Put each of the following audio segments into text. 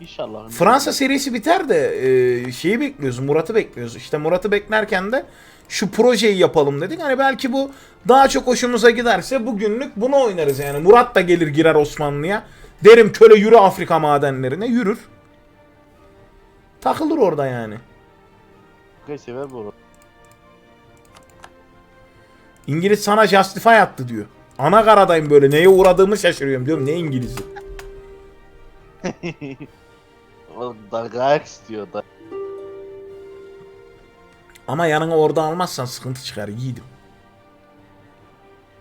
İnşallah. Fransa serisi biter de e, şeyi bekliyoruz. Murat'ı bekliyoruz. İşte Murat'ı beklerken de şu projeyi yapalım dedik. Hani belki bu daha çok hoşumuza giderse bugünlük bunu oynarız yani. Murat da gelir girer Osmanlı'ya. Derim köle yürü Afrika madenlerine. Yürür. Takılır orada yani. Afrika'yı sever bu arada. İngiliz sana justify attı diyor. Ana karadayım böyle neye uğradığımı şaşırıyorum diyorum. Ne İngiliz'i? O da gayet istiyor da. Ama yanına orada almazsan sıkıntı çıkar yiğidim.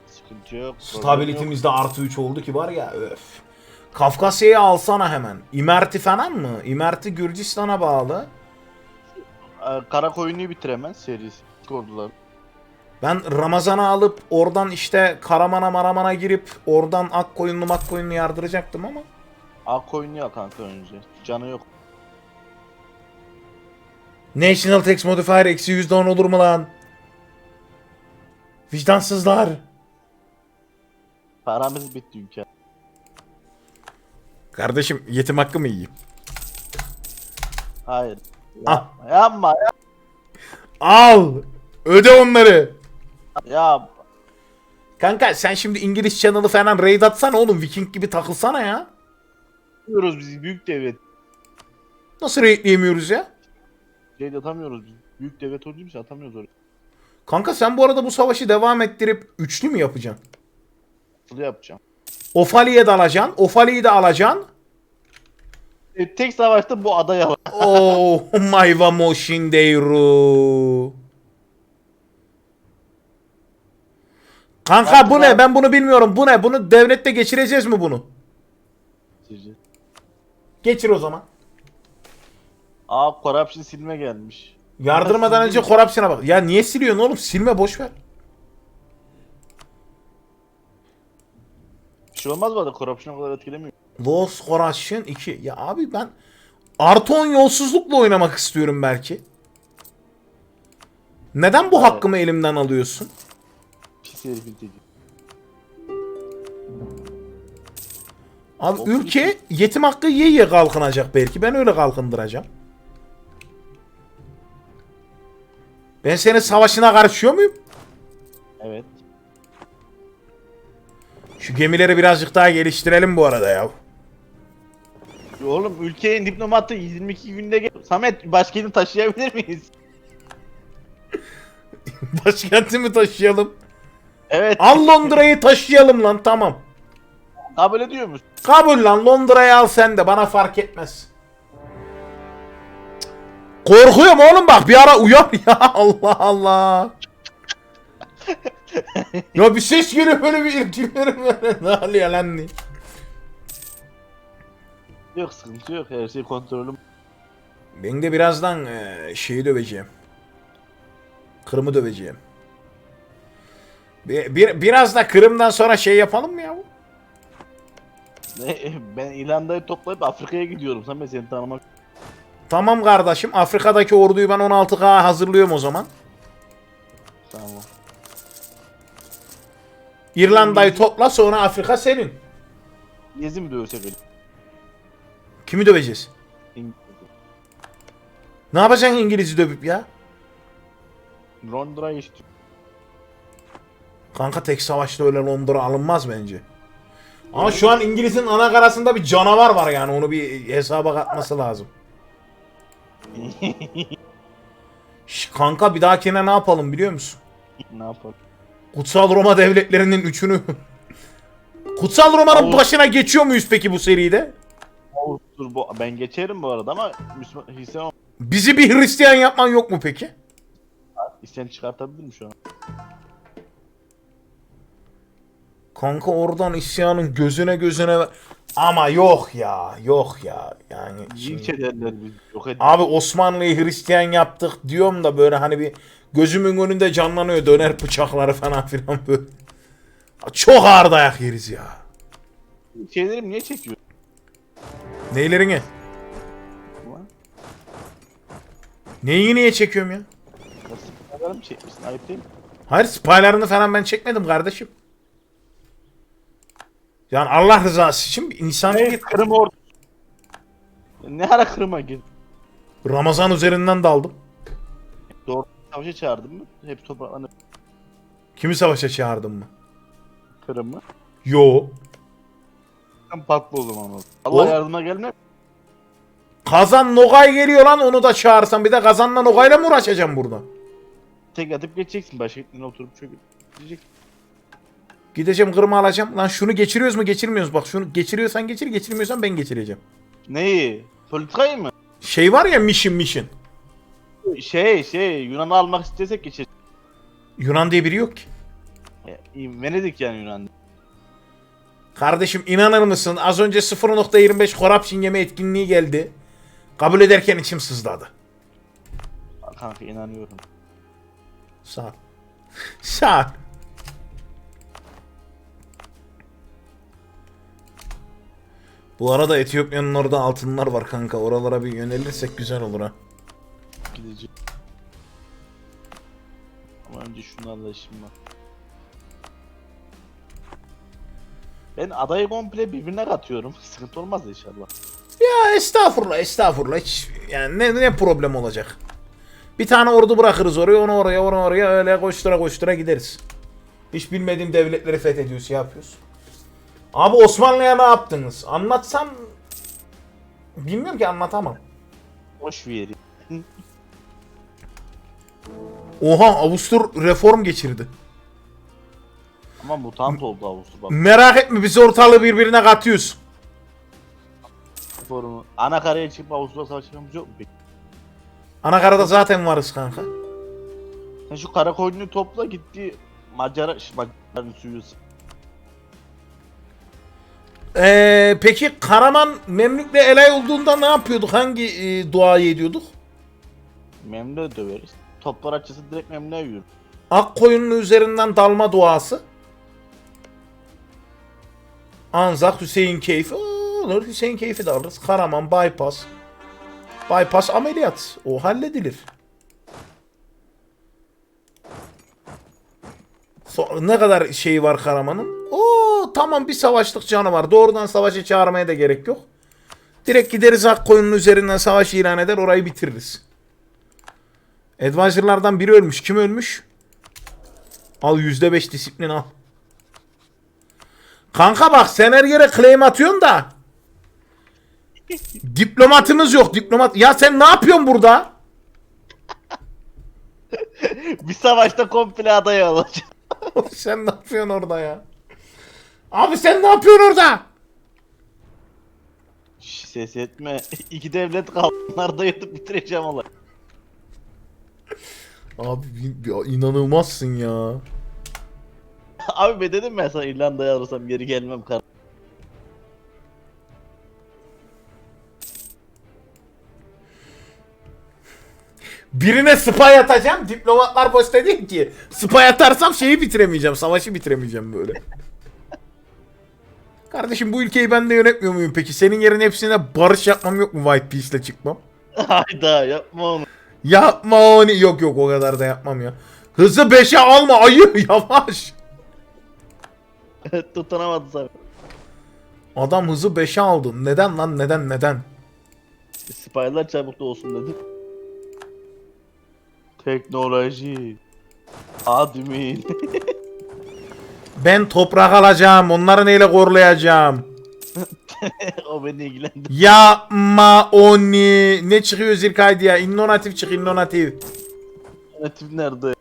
Sıkıntı yok. Stability'miz de artı 3 oldu ki var ya öf. Kafkasya'yı alsana hemen. İmerti falan mı? İmerti Gürcistan'a bağlı. Ee, Karakoyunlu'yu bitiremez serisi. Ordular. Ben Ramazan'ı alıp oradan işte Karaman'a Maraman'a girip oradan Akkoyunlu Makkoyunlu yardıracaktım ama. Akkoyunlu'yu al kanka önce. Canı yok. National Tax Modifier eksi %10 olur mu lan? Vicdansızlar. Paramız bitti ülke. Kardeşim yetim hakkı mı yiyeyim? Hayır. Ah. Yapma yapma ya. Al. Öde onları. Ya Kanka sen şimdi İngiliz Channel'ı falan raid atsana oğlum. Viking gibi takılsana ya. Diyoruz biz büyük devlet. Nasıl raidleyemiyoruz ya? De atamıyoruz biz. Büyük devlet olduğu için atamıyoruz oraya. Kanka sen bu arada bu savaşı devam ettirip üçlü mü yapacaksın? Nasıl yapacağım? Ofali'ye de alacaksın. Ofali'yi de alacaksın. E, tek savaşta bu adaya var. Oh my vamo shindeiru. Kanka bu ne? Ben bunu bilmiyorum. Bu ne? Bunu devlette geçireceğiz mi bunu? Geçir o zaman. Aa corruption silme gelmiş. Yardırmadan önce korupsiyona bak. Ya niye siliyorsun oğlum? Silme boş ver. Bir şey olmaz bu arada corruption o kadar etkilemiyor. Lost Corruption 2. Ya abi ben artı 10 yolsuzlukla oynamak istiyorum belki. Neden bu Evet. hakkımı elimden alıyorsun? Pis herifin teki. Abi Çok ülke yetim hakkı yiye yiye kalkınacak belki. Ben öyle kalkındıracağım. Ben senin savaşına karışıyor muyum? Evet. Şu gemileri birazcık daha geliştirelim bu arada ya. Oğlum ülkenin diplomatı 22 günde gel. Samet başkentini taşıyabilir miyiz? Başkenti mi taşıyalım? Evet. Al Londra'yı taşıyalım lan tamam. Kabul ediyor musun? Kabul lan Londra'yı al sen de bana fark etmez. Korkuyorum oğlum bak bir ara uyan ya Allah Allah. ya bir ses geliyor böyle bir irkiliyorum böyle ne oluyor lan diye. Yok sıkıntı yok her şey kontrolüm. Ben de birazdan eee, şeyi döveceğim. Kırım'ı döveceğim. Bir, bir, biraz da Kırım'dan sonra şey yapalım mı ya? Ne, ben İrlanda'yı toplayıp Afrika'ya gidiyorum. Samet seni tanımak. Tamam kardeşim Afrika'daki orduyu ben 16K hazırlıyorum o zaman. Tamam. İrlanda'yı topla sonra Afrika senin. Gezi mi dövsek öyle? Kimi döveceğiz? İngilizce. Ne yapacaksın İngiliz'i dövüp ya? Londra'yı işte. Kanka tek savaşta öyle Londra alınmaz bence. Ama şu an İngiliz'in ana karasında bir canavar var yani onu bir hesaba katması lazım. Şş, kanka bir dahakine ne yapalım biliyor musun? ne yapalım? Kutsal Roma devletlerinin üçünü... Kutsal Roma'nın başına geçiyor muyuz peki bu seride? Dur bu ben geçerim bu arada ama Müslüman Hristiyan Bizi bir Hristiyan yapman yok mu peki? isyan çıkartabilir mi şu an? Kanka oradan isyanın gözüne gözüne... Ama yok ya, yok ya. Yani şimdi- ederler biz. Yok. Abi Osmanlı'yı Hristiyan yaptık diyorum da böyle hani bir gözümün önünde canlanıyor döner bıçakları falan filan böyle. Çok ağır dayak yeriz ya. Şeylerim niye çekiyor? Neylerini? Neyi niye çekiyorum ya? Nasıl çekmişsin ayıp değil mi? Hayır spylarını falan ben çekmedim kardeşim. Yani Allah rızası için bir insan Evet, Kırım ordu. Ne ara Kırım'a girdin? Ramazan üzerinden daldım. Doğru savaşa çağırdın mı? Hep topraklanıp Kimi savaşa çağırdın mı? Kırım'ı. Yo. Sen patlı o zaman. Allah O- yardıma gelme. Kazan Nogay geliyor lan onu da çağırsan bir de Kazan'la Nogay'la mı uğraşacağım burada? Tek atıp geçeceksin. Başka oturup çöküp gideceksin. Gideceğim Kırım'ı alacağım. Lan şunu geçiriyoruz mu geçirmiyoruz bak şunu geçiriyorsan geçir geçirmiyorsan ben geçireceğim. Neyi? Politikayı mı? Şey var ya mission mission. Şey şey Yunan'ı almak istesek geçer. Yunan diye biri yok ki. Ya, Venedik yani Yunan. Kardeşim inanır mısın az önce 0.25 corruption yeme etkinliği geldi. Kabul ederken içim sızladı. Kanka inanıyorum. Sağ ol. Sağ ol. Bu arada Etiyopya'nın orada altınlar var kanka. Oralara bir yönelirsek güzel olur ha. Gideceğim. Ama önce şunlarla işim var. Ben adayı komple birbirine katıyorum. Sıkıntı olmaz inşallah. Ya estağfurullah estağfurullah. Hiç, yani ne, ne problem olacak? Bir tane ordu bırakırız oraya onu oraya onu oraya öyle koştura koştura gideriz. Hiç bilmediğim devletleri fethediyoruz şey yapıyoruz. Abi Osmanlı'ya ne yaptınız? Anlatsam bilmiyorum ki anlatamam. Boş bir yeri. Oha Avustur reform geçirdi. Ama mutant oldu Avusturya. Bak Merak etme biz ortalığı birbirine katıyoruz. forumu. Ana karaya çıkıp Avusturya savaşı yapmış yok mu peki? Anakarada zaten varız kanka. Sen şu kara koyunu topla gitti Macar Macar'ın suyu. Ee, peki Karaman Memlük'le Elay olduğunda ne yapıyorduk? Hangi e, duayı ediyorduk? Memle döveriz. Toplar açısı direkt memle yürür. Ak koyunun üzerinden dalma duası. Anzak Hüseyin Keyfi. Olur Hüseyin Keyfi de alırız. Karaman bypass. Bypass ameliyat. O halledilir. So- ne kadar şeyi var Karaman'ın? Tamam bir savaşlık canı var. Doğrudan savaşa çağırmaya da gerek yok. Direkt gideriz Akkoyun'un üzerinden savaş ilan eder orayı bitiririz. Advisor'lardan biri ölmüş. Kim ölmüş? Al %5 disiplin al. Kanka bak sen her yere claim atıyorsun da. Diplomatımız yok diplomat. Ya sen ne yapıyorsun burada? bir savaşta komple adayı alacak. sen ne yapıyorsun orada ya? Abi sen ne yapıyorsun orada? Şş, ses etme. İki devlet kaldı. Onlarda yatıp bitireceğim olay. Abi inanılmazsın ya. Abi ben dedim ben sana İrlanda'yı alırsam geri gelmem kar. Birine spy atacağım. Diplomatlar boş değil ki. Spy atarsam şeyi bitiremeyeceğim. Savaşı bitiremeyeceğim böyle. Kardeşim bu ülkeyi ben de yönetmiyor muyum peki? Senin yerin hepsine barış yapmam yok mu White Peace'le çıkmam? Hayda yapma onu. Yapma onu. Yok yok o kadar da yapmam ya. Hızı 5'e alma ayı yavaş. Tutunamadı sana. Adam hızı 5'e aldı. Neden lan neden neden? Spylar çabuk da olsun dedim. Teknoloji. Admin. Ben toprak alacağım. Onları neyle korlayacağım? o beni ilgilendir. Yapma oni. Ne çıkıyor Zirkay diye? İnnonatif çık innonatif. Yönetim nerede?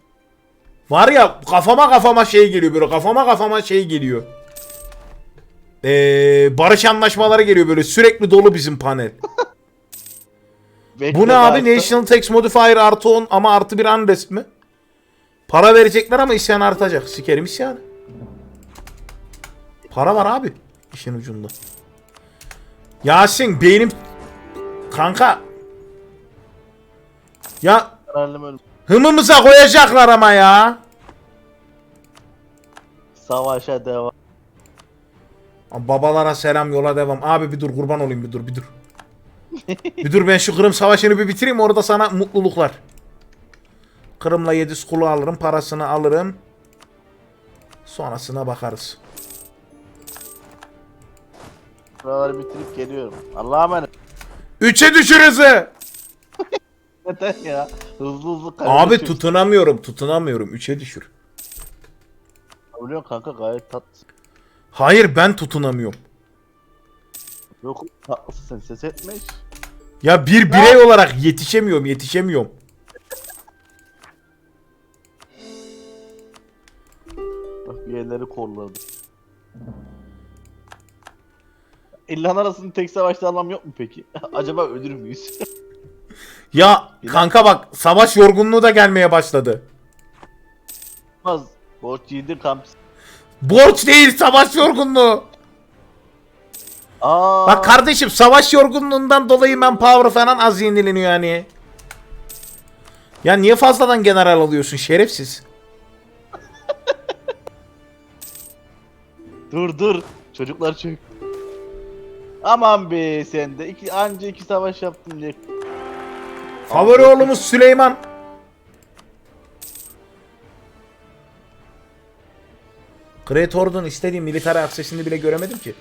Var ya kafama kafama şey geliyor böyle kafama kafama şey geliyor. Ee, barış anlaşmaları geliyor böyle sürekli dolu bizim panel. Bekle Bu ne daha abi işte. National Tax Modifier artı 10 ama artı bir unrest mi? Para verecekler ama isyan artacak. Sikerim isyanı. Para var abi işin ucunda. Yasin beynim kanka ya Kararlım hımımıza koyacaklar ama ya. Savaşa devam. Babalara selam yola devam. Abi bir dur kurban olayım bir dur bir dur. bir dur ben şu Kırım Savaşı'nı bir bitireyim orada sana mutluluklar. Kırım'la Yediz kulu alırım parasını alırım. Sonrasına bakarız. Buraları bitirip geliyorum. Allah'a emanet. Üçe düşür hızı. Neden ya? Hızlı hızlı Abi kaybediyorsun. tutunamıyorum tutunamıyorum. Üçe düşür. Biliyorsun kanka gayet tatlı. Hayır ben tutunamıyorum. Yok tatlısın sen ses etme hiç. Ya bir birey olarak yetişemiyorum yetişemiyorum. Bak yerleri korladı. İlhan arasında tek savaşta anlam yok mu peki? Acaba ölür müyüz? Ya kanka bak savaş yorgunluğu da gelmeye başladı. Olmaz. Borç yiğidir kamp. Borç değil savaş yorgunluğu. Aa. Bak kardeşim savaş yorgunluğundan dolayı ben power falan az yenileniyor yani. Ya niye fazladan general alıyorsun şerefsiz? Dur dur. Çocuklar çök. Aman be sen de. İki, anca iki savaş yaptım diye. Favori oğlumuz Süleyman. Great Order'ın istediği militer aksesini bile göremedim ki.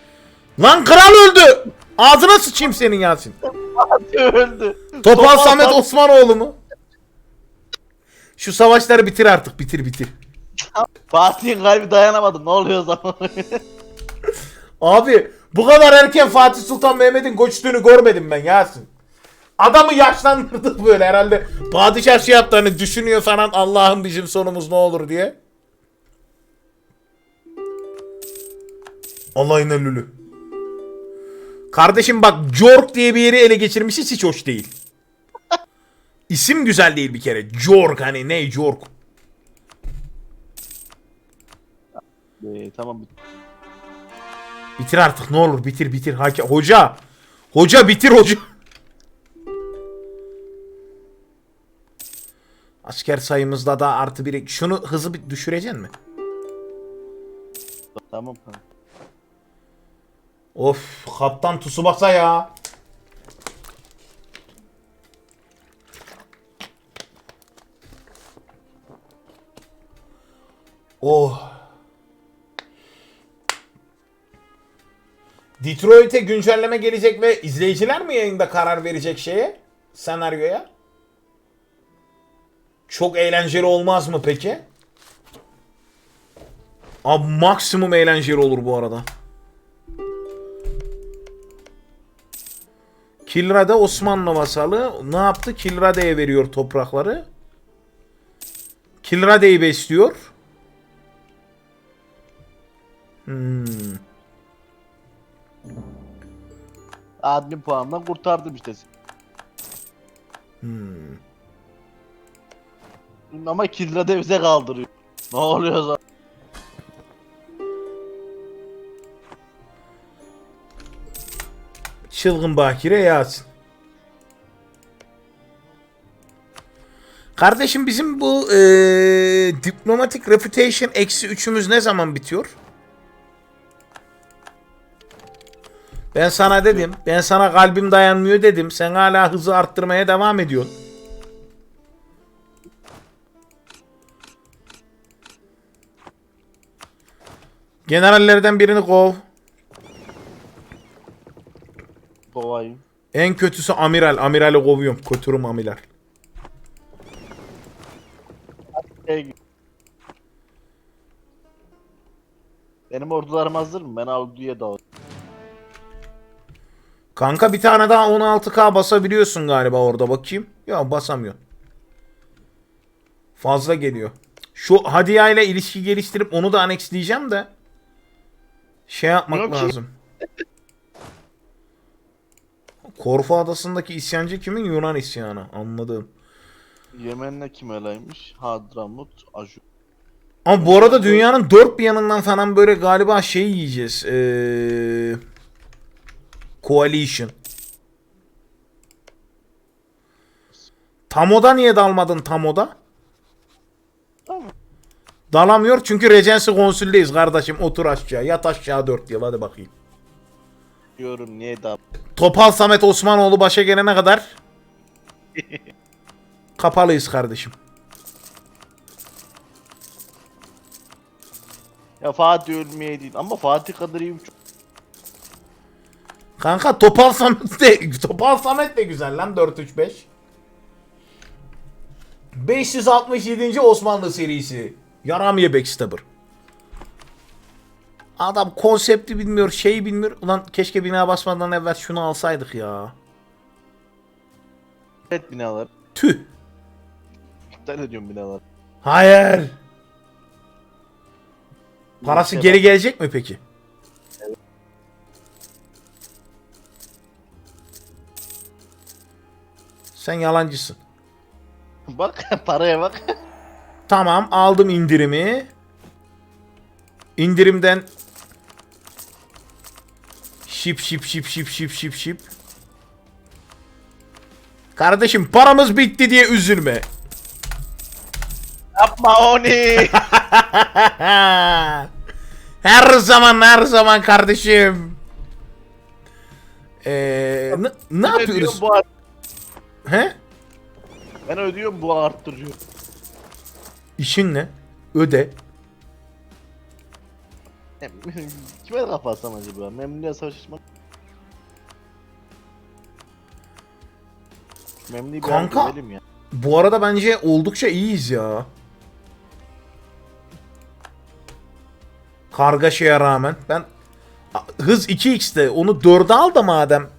Lan kral öldü! Ağzına sıçayım senin Yasin. Öldü. Topal Topal Samet Sam- Osmanoğlu mu? Şu savaşları bitir artık bitir bitir. Fatih'in kalbi dayanamadı. Ne oluyor o zaman? Abi bu kadar erken Fatih Sultan Mehmet'in koştuğunu görmedim ben Yasin. Adamı yaşlandırdık böyle herhalde. Padişah şey yaptı hani düşünüyor falan Allah'ım bizim sonumuz ne olur diye. Allah'ına lülü. Kardeşim bak Jork diye bir yeri ele geçirmişiz hiç hoş değil. İsim güzel değil bir kere. Jork hani ne Jork. ee, tamam. Bitir artık ne olur bitir bitir. Haki hoca. Hoca bitir hoca. Asker sayımızda da artı bir. Şunu hızı bir düşüreceksin mi? Tamam kanka. Of kaptan Tsubasa ya. Oh. Detroit'e güncelleme gelecek ve izleyiciler mi yayında karar verecek şeye? Senaryoya? Çok eğlenceli olmaz mı peki? Abi maksimum eğlenceli olur bu arada. Kilrade Osmanlı vasalı ne yaptı? Kilrade'ye veriyor toprakları. Kilrade'yi besliyor. Hmm. Admin puanından kurtardım işte. Hmm. Ama Kilra'da bize kaldırıyor. Ne oluyor o zaman? Çılgın Bakire Yasin. Kardeşim bizim bu eee diplomatik reputation eksi üçümüz ne zaman bitiyor? Ben sana dedim. Ben sana kalbim dayanmıyor dedim. Sen hala hızı arttırmaya devam ediyorsun. Generallerden birini kov. Kovayım. En kötüsü amiral. Amirali kovuyorum. Kötürüm amiral. Benim ordularım hazır mı? Ben Avdu'ya da Kanka bir tane daha 16k basabiliyorsun galiba orada bakayım. Ya basamıyor. Fazla geliyor. Şu Hadiye ile ilişki geliştirip onu da annexleyeceğim de. Şey yapmak Yok lazım. Korfu adasındaki isyancı kimin? Yunan isyanı. Anladım. Yemen'le kim elaymış? Hadramut, Ajur. Ama bu arada dünyanın dört bir yanından falan böyle galiba şey yiyeceğiz. Ee, coalition. Tamo'da niye dalmadın Tamo'da? Tamam. Dalamıyor çünkü Regency konsüldeyiz kardeşim. Otur aşağı. Yat aşağı 4 yıl hadi bakayım. Diyorum niye daha Topal Samet Osmanoğlu başa gelene kadar kapalıyız kardeşim. Ya Fatih ölmeye değil ama Fatih kadar iyi bir. Kanka Topal Samet de, Topal Samet de güzel lan 4-3-5. 567. Osmanlı serisi. Yaramiye Backstabber. Adam konsepti bilmiyor, şeyi bilmiyor. Ulan keşke bina basmadan evvel şunu alsaydık ya. Evet binalar. Tüh. İptal ediyorum binalar. Hayır. Parası Şey geri bak- gelecek mi peki? Sen yalancısın. Bak paraya bak. Tamam aldım indirimi. İndirimden şip şip şip şip şip şip şip. Kardeşim paramız bitti diye üzülme. Yapma onu. her zaman her zaman kardeşim. Ee, ne, ne yapıyoruz? Bu He? ben ödüyorum bu arttırıyor. İşin ne? Öde. Kime kafa atsam acaba? Memnuniyet savaş açmak. Memnuniyet bir Kanka. ya. Bu arada bence oldukça iyiyiz ya. Kargaşaya rağmen. Ben hız 2x'te onu 4'e al da madem.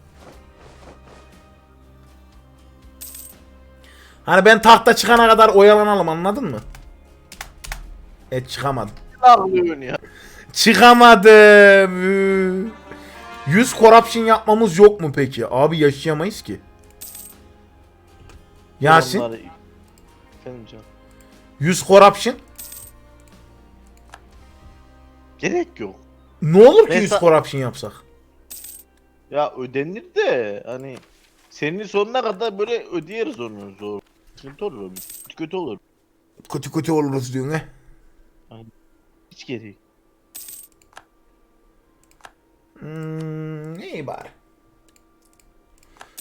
Hani ben tahta çıkana kadar oyalanalım anladın mı? Evet çıkamadım. Ne yapıyorsun ya? Çıkamadım. 100 corruption yapmamız yok mu peki? Abi yaşayamayız ki. Yasin Onları- Efendim canım. 100 corruption. Gerek yok. Ne olur ki Ben 100 sa- corruption yapsak? Ya ödenir de hani senin sonuna kadar böyle ödeyeriz onu zor. Sıkıntı olur. Kötü kötü olur. Kötü kötü oluruz diyorsun he. Hiç gereği. Hmm, iyi bari.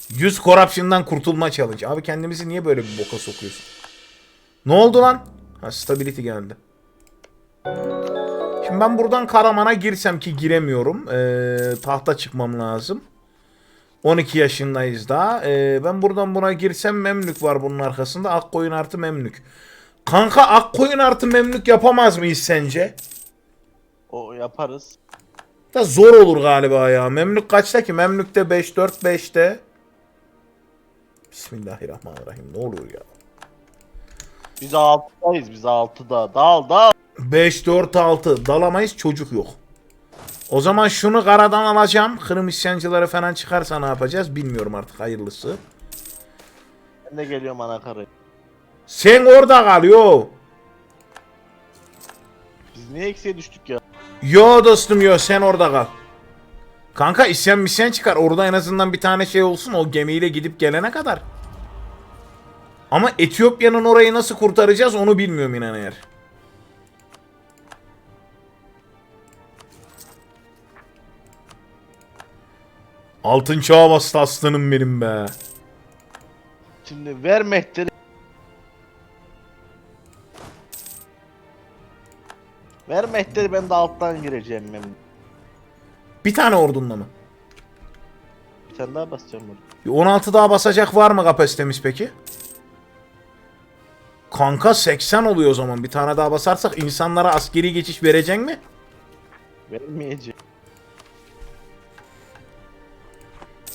100 corruption'dan kurtulma challenge. Abi kendimizi niye böyle bir boka sokuyorsun? Ne oldu lan? Ha stability geldi. Şimdi ben buradan Karaman'a girsem ki giremiyorum. Ee, tahta çıkmam lazım. 12 yaşındayız daha. Ee, ben buradan buna girsem Memlük var bunun arkasında. Akkoyun artı Memlük. Kanka Akkoyun artı Memlük yapamaz mıyız sence? O yaparız. Da zor olur galiba ya. Memlük kaçta ki? Memlük'te 5 4 5'te. Bismillahirrahmanirrahim. Ne oluyor ya? Biz altıdayız biz altıda. Dal dal. 5 4 6 dalamayız çocuk yok. O zaman şunu karadan alacağım. Kırım isyancıları falan çıkarsa ne yapacağız bilmiyorum artık hayırlısı. Ben de geliyorum anakarı. Sen orada kal yo. Biz niye eksiye düştük ya? Yo dostum yo sen orada kal. Kanka isyan misyan çıkar. Orada en azından bir tane şey olsun o gemiyle gidip gelene kadar. Ama Etiyopya'nın orayı nasıl kurtaracağız onu bilmiyorum inan eğer. Altın çağa bastı aslanım benim be. Şimdi ver mehteri. Ver mehteri ben de alttan gireceğim memnun. Bir tane ordunla mı? Bir tane daha basacağım. Bir 16 daha basacak var mı kapasitemiz peki? Kanka 80 oluyor o zaman. Bir tane daha basarsak insanlara askeri geçiş verecek mi? Vermeyeceğim.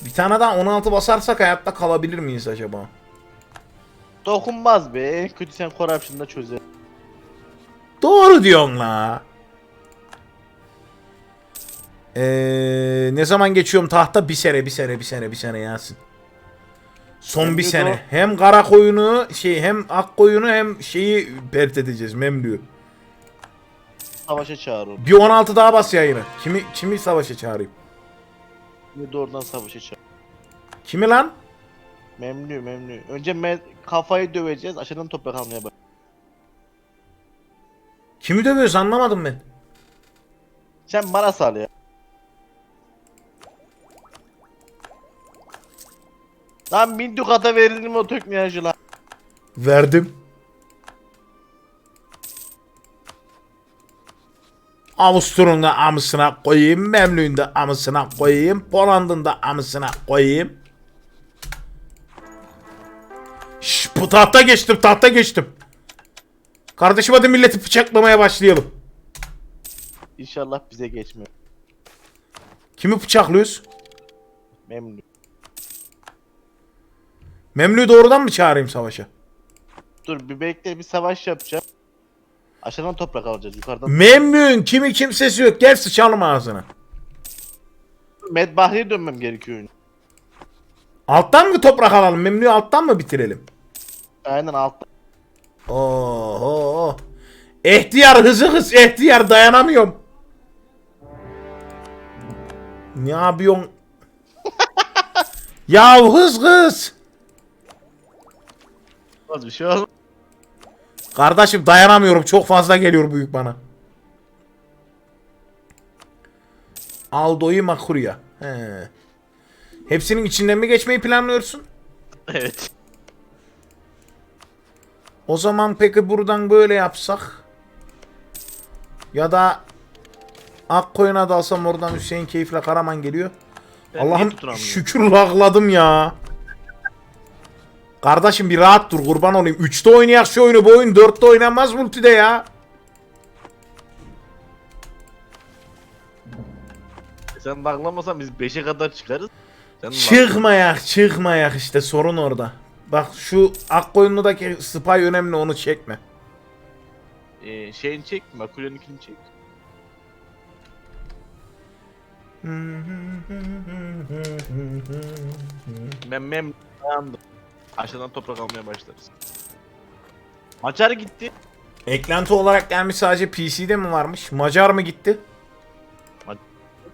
Bir tane daha 16 basarsak hayatta kalabilir miyiz acaba? Dokunmaz be. En kötü sen corruption'da çözer. Doğru diyorsun la. Ee, ne zaman geçiyorum tahta? Bir sene, bir sene, bir sene, bir sene Yasin. Son bir sene. o. Hem kara koyunu, şey hem ak koyunu hem şeyi pert edeceğiz Memlü'yü. Savaşa çağır onu. Bir 16 daha bas yayını. Kimi kimi savaşa çağırayım? Şimdi doğrudan savaşa çağır. Kimi lan? Memnun memnun. Önce me kafayı döveceğiz. Aşağıdan toprak almaya bak. Kimi dövüyoruz anlamadım ben. Sen bana sal ya. Lan bin dukata verildi mi o teknolojiler? Verdim. Avustur'un da amısına koyayım. Memlü'nün de amısına koyayım. Poland'ın da amısına koyayım. Şş, bu tahta geçtim tahta geçtim. Kardeşim hadi milleti bıçaklamaya başlayalım. İnşallah bize geçmiyor. Kimi bıçaklıyoruz? Memnun. Memlü'yü doğrudan mı çağırayım savaşa? Dur bir bekle bir savaş yapacağım. Aşağıdan toprak alacağız yukarıdan. Memnun kimi kimsesi yok. Gel sıçalım ağzına. Med Bahri'ye dönmem gerekiyor. Alttan mı toprak alalım? Memnun'u alttan mı bitirelim? Aynen altta. Oho. Ehtiyar hızı hız ehtiyar dayanamıyorum. Ne yapıyorsun? ya hız hız. Az bir şey olmaz. Kardeşim dayanamıyorum. Çok fazla geliyor büyük bana. Aldo'yu Makurya. He. Hepsinin içinden mi geçmeyi planlıyorsun? Evet. O zaman peki buradan böyle yapsak? Ya da Akkoyun'a dalsam oradan Hüseyin Keyif'le Karaman geliyor. Allah'ım şükür lakladım ya. Kardeşim bir rahat dur kurban olayım. 3'te oynayak şu oyunu bu oyun 4'te oynanmaz multide ya. Sen baklamasan biz 5'e kadar çıkarız. Sen Çıkmayak çıkmayak işte sorun orada. Bak şu Akkoyunlu'daki spy önemli onu çekme. Ee, şeyini çek. Makulya'nınkini çek. Ben mem dayandım. Aşağıdan toprak almaya başlarız. Macar gitti. Eklenti olarak gelmiş sadece PC'de mi varmış? Macar mı gitti?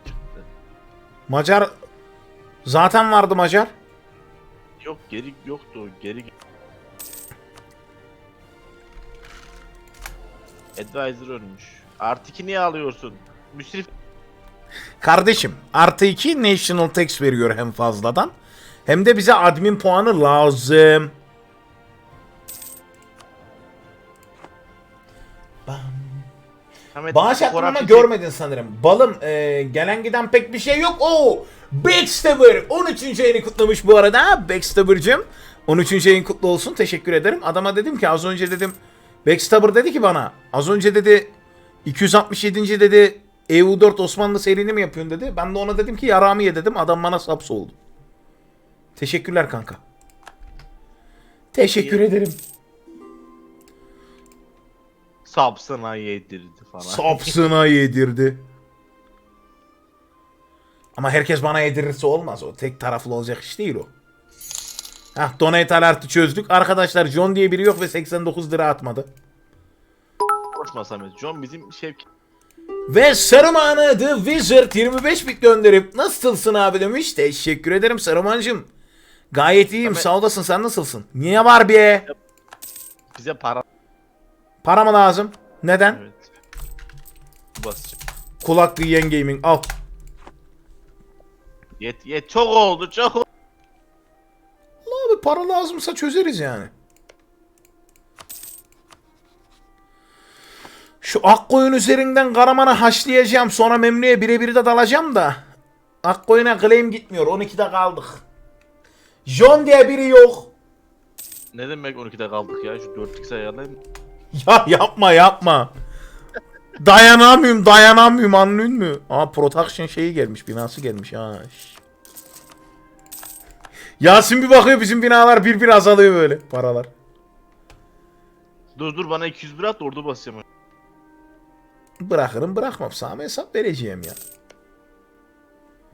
Çıktı. Macar zaten vardı Macar. Yok geri yoktu o geri. Advisor ölmüş. Artı 2 niye alıyorsun? Müsrif Kardeşim artı 2 National Tax veriyor hem fazladan. Hem de bize admin puanı lazım. Ahmet, Bağış Çiçek- görmedin sanırım. Balım e, gelen giden pek bir şey yok. Oo Backstabber 13. ayını kutlamış bu arada. Backstabber'cım 13. ayın kutlu olsun. Teşekkür ederim. Adama dedim ki az önce dedim Backstabber dedi ki bana az önce dedi 267. dedi EU4 Osmanlı serini mi yapıyorsun dedi. Ben de ona dedim ki yaramı ye dedim. Adam bana saps oldu. Teşekkürler kanka. Teşekkür İyi. ederim. Sapsına yedirdi falan. Sapsına yedirdi. Ama herkes bana yedirirse olmaz. O tek taraflı olacak iş değil o. Hah donate alert'ı çözdük. Arkadaşlar John diye biri yok ve 89 lira atmadı. Konuşma Samet. John bizim Şevki. Ve Saruman'ı The Wizard 25 bit gönderip nasılsın abi demiş. Teşekkür ederim Saruman'cım. Gayet iyiyim Samet- sağ olasın sen nasılsın? Niye var be? Bize para. Para mı lazım? Neden? Evet. Kulaklı Yen Gaming al. Yet yet çok oldu çok oldu. Abi para lazımsa çözeriz yani. Şu Akkoyun üzerinden Karaman'ı haşlayacağım. Sonra Memlü'ye birebir de dalacağım da. Akkoyun'a claim gitmiyor. 12'de kaldık. John diye biri yok. Ne demek 12'de kaldık ya şu 4x ayarlayayım. Ya yapma yapma. dayanamıyorum dayanamıyorum anlıyor musun? Aa production şeyi gelmiş binası gelmiş ha. Yasin bir bakıyor bizim binalar bir bir azalıyor böyle paralar. Dur dur bana 201 at da orada basacağım. Bırakırım bırakmam sana hesap vereceğim ya.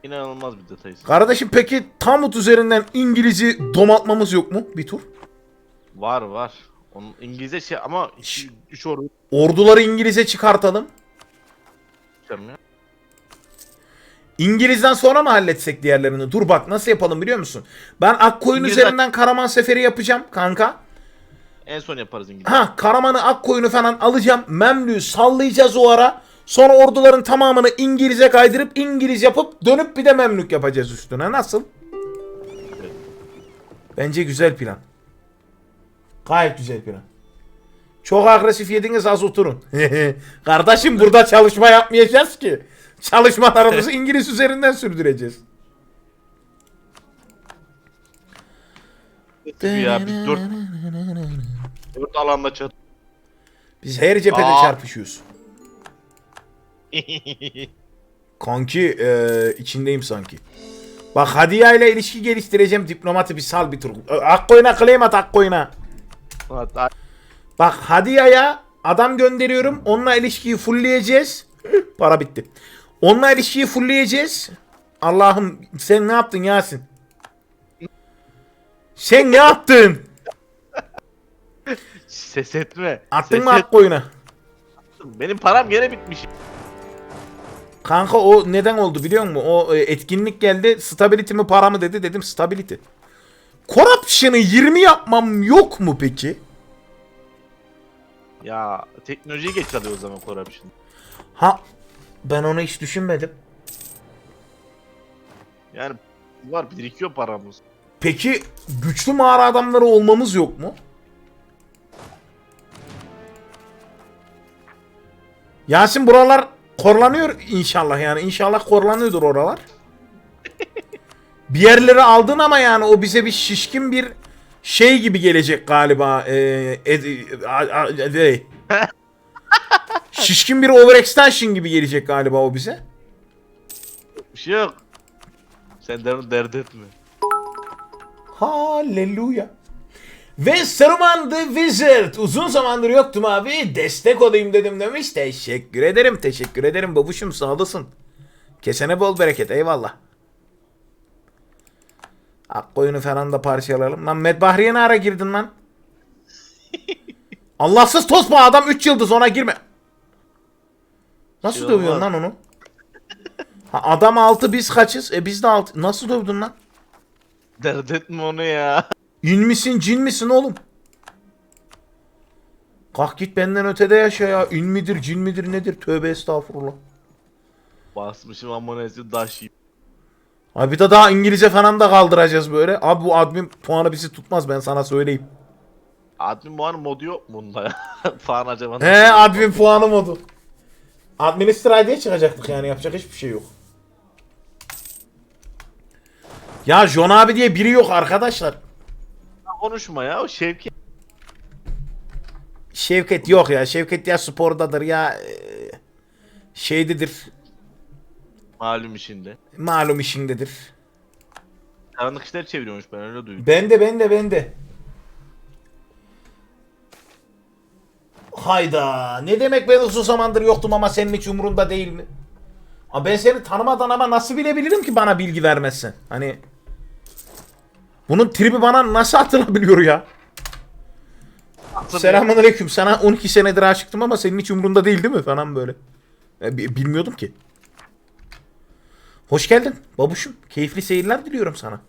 İnanılmaz bir detaysın. Kardeşim peki Tamut üzerinden İngiliz'i domaltmamız yok mu bir tur? Var var. Onun İngilizce şey ama Şş. 3 oru Orduları İngiliz'e çıkartalım. ya. İngiliz'den sonra mı halletsek diğerlerini? Dur bak nasıl yapalım biliyor musun? Ben Akkoyun İngiliz'den- üzerinden Karaman seferi yapacağım kanka. En son yaparız İngilizce. Ha Karaman'ı Akkoyun'u falan alacağım. Memlü'yü sallayacağız o ara. Sonra orduların tamamını İngiliz'e kaydırıp İngiliz yapıp dönüp bir de Memlük yapacağız üstüne. Nasıl? Bence güzel plan. Gayet güzel plan. Çok agresif yediniz az oturun. Kardeşim burada çalışma yapmayacağız ki. Çalışmalarımızı İngiliz üzerinden sürdüreceğiz. ya biz dört, dört alanda çat. Biz her cephede Aa. çarpışıyoruz. Kanki e, içindeyim sanki. Bak Hadiye ile ilişki geliştireceğim diplomatı bir sal bir tur. E, Akkoyuna claim at Akkoyuna. Bak Hadiye'ye adam gönderiyorum. Onunla ilişkiyi fullleyeceğiz. Para bitti. Onunla ilişkiyi fullleyeceğiz. Allah'ım sen ne yaptın Yasin? Sen ne yaptın? ses etme. Attın ses mı et- Akkoyuna? Benim param gene bitmiş. Kanka o neden oldu biliyor musun? O e, etkinlik geldi. Stability mi para mı dedi. Dedim stability. Corruption'ı 20 yapmam yok mu peki? Ya teknolojiyi geç alıyor o zaman corruption. Ha ben onu hiç düşünmedim. Yani var birikiyor paramız. Peki güçlü mağara adamları olmamız yok mu? Yasin buralar korlanıyor inşallah yani. İnşallah korlanıyordur oralar. bir yerleri aldın ama yani o bize bir şişkin bir şey gibi gelecek galiba. Ee, ed- a- a- e- şişkin bir overextension gibi gelecek galiba o bize. Bir şey yok. Sen de onu dert etme. Halleluya. Ve Saruman the Wizard. Uzun zamandır yoktum abi. Destek olayım dedim demiş. Teşekkür ederim. Teşekkür ederim babuşum sağ olasın. Kesene bol bereket eyvallah. Akkoyunu falan da parçalayalım. Lan Medbahriye ne ara girdin lan? Allahsız tosma adam 3 yıldız ona girme. Nasıl Şey dövüyorsun lan onu? Ha, adam 6 biz kaçız? E biz de 6. Nasıl dövdün lan? Dert etme onu ya. İn misin cin misin oğlum? Kalk git benden ötede yaşa ya. İn midir cin midir nedir? Tövbe estağfurullah. Basmışım amonesi daş yiyip. Abi bir de daha İngilizce falan da kaldıracağız böyle. Abi bu admin puanı bizi tutmaz ben sana söyleyeyim. Admin puanı modu yok mu bunda ya? Falan acaba. He admin puanı modu. Administra diye çıkacaktık yani yapacak hiçbir şey yok. Ya John abi diye biri yok arkadaşlar. Konuşma ya o Şevki. Şevket yok ya. Şevket ya spordadır ya e, şeydedir. Malum işinde. Malum işindedir. Karanlık işler çeviriyormuş ben öyle duydum. Bende bende bende. Hayda. Ne demek ben uzun zamandır yoktum ama senin hiç umurunda değil mi? Abi ben seni tanımadan ama nasıl bilebilirim ki bana bilgi vermezsen? Hani bunun tribi bana nasıl atılabiliyor ya? Selamünaleyküm. Sana 12 senedir aşıktım ama senin hiç umurunda değil değil mi falan böyle. E, bi- bilmiyordum ki. Hoş geldin babuşum. Keyifli seyirler diliyorum sana.